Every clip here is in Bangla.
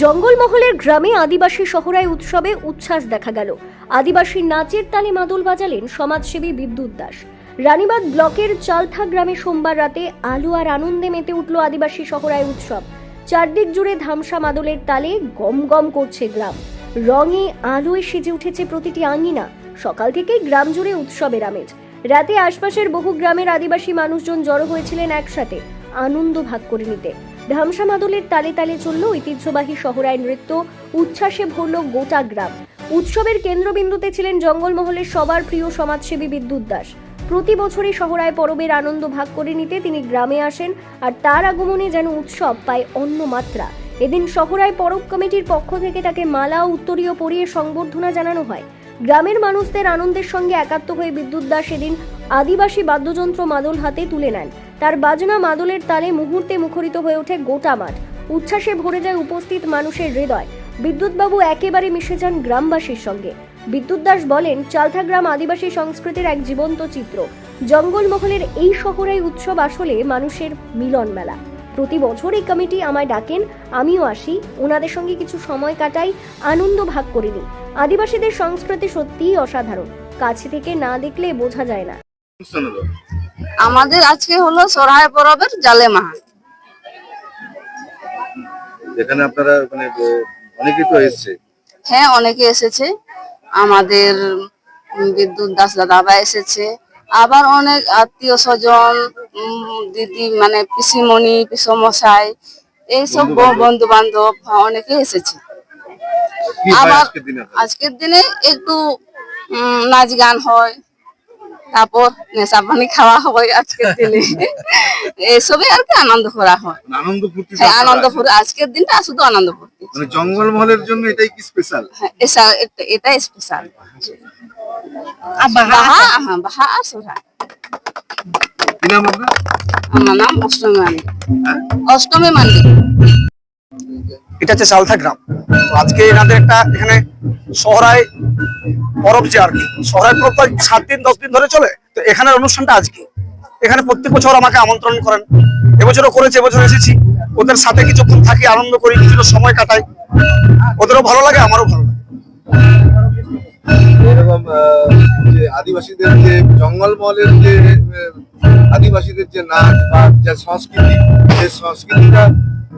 জঙ্গলমহলের গ্রামে আদিবাসী শহরায় উৎসবে উচ্ছ্বাস দেখা গেল। আদিবাসী নাচের তালে মাদল বাজালেন সমাজসেবী বিদ্যুৎ দাস। রানীবাগ ব্লকের চালথা গ্রামে সোমবার রাতে আলো আর আনন্দে মেতে উঠল আদিবাসী শহরায় উৎসব। চারদিক জুড়ে ধামসা মাদলের তালে গম গম করছে গ্রাম। রঙে আলোয় সেজে উঠেছে প্রতিটি আঙ্গিনা সকাল থেকেই গ্রাম জুড়ে উৎসবের আমেজ। রাতে আশপাশের বহু গ্রামের আদিবাসী মানুষজন জড়ো হয়েছিলেন একসাথে। আনন্দ ভাগ করে নিতে। ধামসা মাদলের তালে তালে চলল ঐতিহ্যবাহী শহরায় নৃত্য। উচ্ছ্বাসে ভরল গোটা গ্রাম। উৎসবের কেন্দ্রবিন্দুতে ছিলেন জঙ্গলমহলের সবার প্রিয় সমাজসেবী বিদ্যুৎ দাস। প্রতি বছরই শহরায় পরবের আনন্দ ভাগ করে নিতে তিনি গ্রামে আসেন আর তার আগমনে যেন উৎসব পায় অন্য মাত্রা। এদিন শহরায় পরব কমিটির পক্ষ থেকে তাকে মালা উত্তরীয় পরিয়ে সংবর্ধনা জানানো হয়। গ্রামের মানুষদের আনন্দের সঙ্গে একাত্ম হয়ে বিদ্যুৎ দাস এদিন আদিবাসী বাদ্যযন্ত্র মাদল হাতে তুলে নেন। তার বাজনা মাদলের তালে মুহূর্তে মুখরিত হয়ে ওঠে গোটা মাঠ। উচ্ছ্বাসে ভরে যায় উপস্থিত মানুষের হৃদয়। বিদ্যুৎবাবু একেবারে মিশে যান গ্রামবাসীর সঙ্গে। বিদ্যুৎ দাস বলেন চালথা গ্রাম আদিবাসী সংস্কৃতির এক জীবন্ত চিত্র। জঙ্গলমহলের এই শহরের উৎসব আসলে মানুষের মিলন মেলা। প্রতি বছর এই কমিটি আমায় ডাকেন, আমিও আসি, ওনাদের সঙ্গে কিছু সময় কাটাই, আনন্দ ভাগ করে নিই। আদিবাসীদের সংস্কৃতি সত্যিই অসাধারণ। কাছে থেকে না দেখলে বোঝা যায় না। আমাদের আজকে হলো সরাই পরবের জালে মাহা। যেখানে আপনারা মানে আহ, অনেকেই তো এসছে। হ্যাঁ অনেকে এসেছে। আমাদের বিদ্যুৎ দাস দাদাবা এসেছে। আবার অনেক আত্মীয় স্বজন দিদি মানে পিসিমণি পিসমশাই এইসব বন্ধু বান্ধব অনেকে এসেছে। আবার? আজকের দিনে? একটু নাচ গান হয়। তারপর নেশা পানি খাওয়া হয় আজকের দিনে। এইসবই আর কি আনন্দ করা হয়। মানে আনন্দ ফুর্তি হ্যাঁ আনন্দ ফুর্তি আজকের দিনটা শুধু আনন্দ ফুর্তি মানে জঙ্গলমহলের জন্য এটাই কি স্পেশাল হ্যাঁ, এটা- এটা স্পেশাল বাহা হ্যাঁ বাহা আর সোহরা কি নাম আপনার? আমার নাম অষ্টমী মান্ডি। হ্যাঁ? অষ্টমী মান্ডি। এটা হচ্ছে সালথা গ্রাম। আজকে এনাদের একটা এখানে শহরায় পরব যে আর কি শহরায় পরব সাত দিন, দশ দিন ধরে চলে। তো এখানের অনুষ্ঠানটা আজকে। এখানে প্রত্যেক বছর আমাকে আমন্ত্রণ করেন। এবছরও করেছে এবছর এসেছি। ওদের সাথে কিছুক্ষণ থাকি, আনন্দ করি, কিছুটা সময় কাটাই। ওদেরও ভালো লাগে, আমারও ভালো লাগে। যে আদিবাসীদের যে জঙ্গলমহলের যে আদিবাসীদের যে নাচ বা যে সংস্কৃতি সেই সংস্কৃতিটা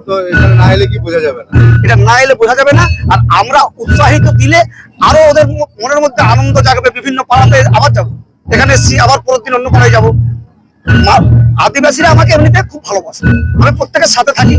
তো না এলে কি বোঝা যাবে না? এটা না এলে বোঝা যাবে না, আর আমরা উৎসাহিত দিলে আরও ওদের মনের মধ্যে আনন্দ জাগবে, বিভিন্ন পাড়াতে আবার যাব। এখানে আবার পরের দিন যাব। আদিবাসীরা আমাকে এমনিতে খুব ভালোবাসে। আমি প্রত্যেকের সাথে থাকি।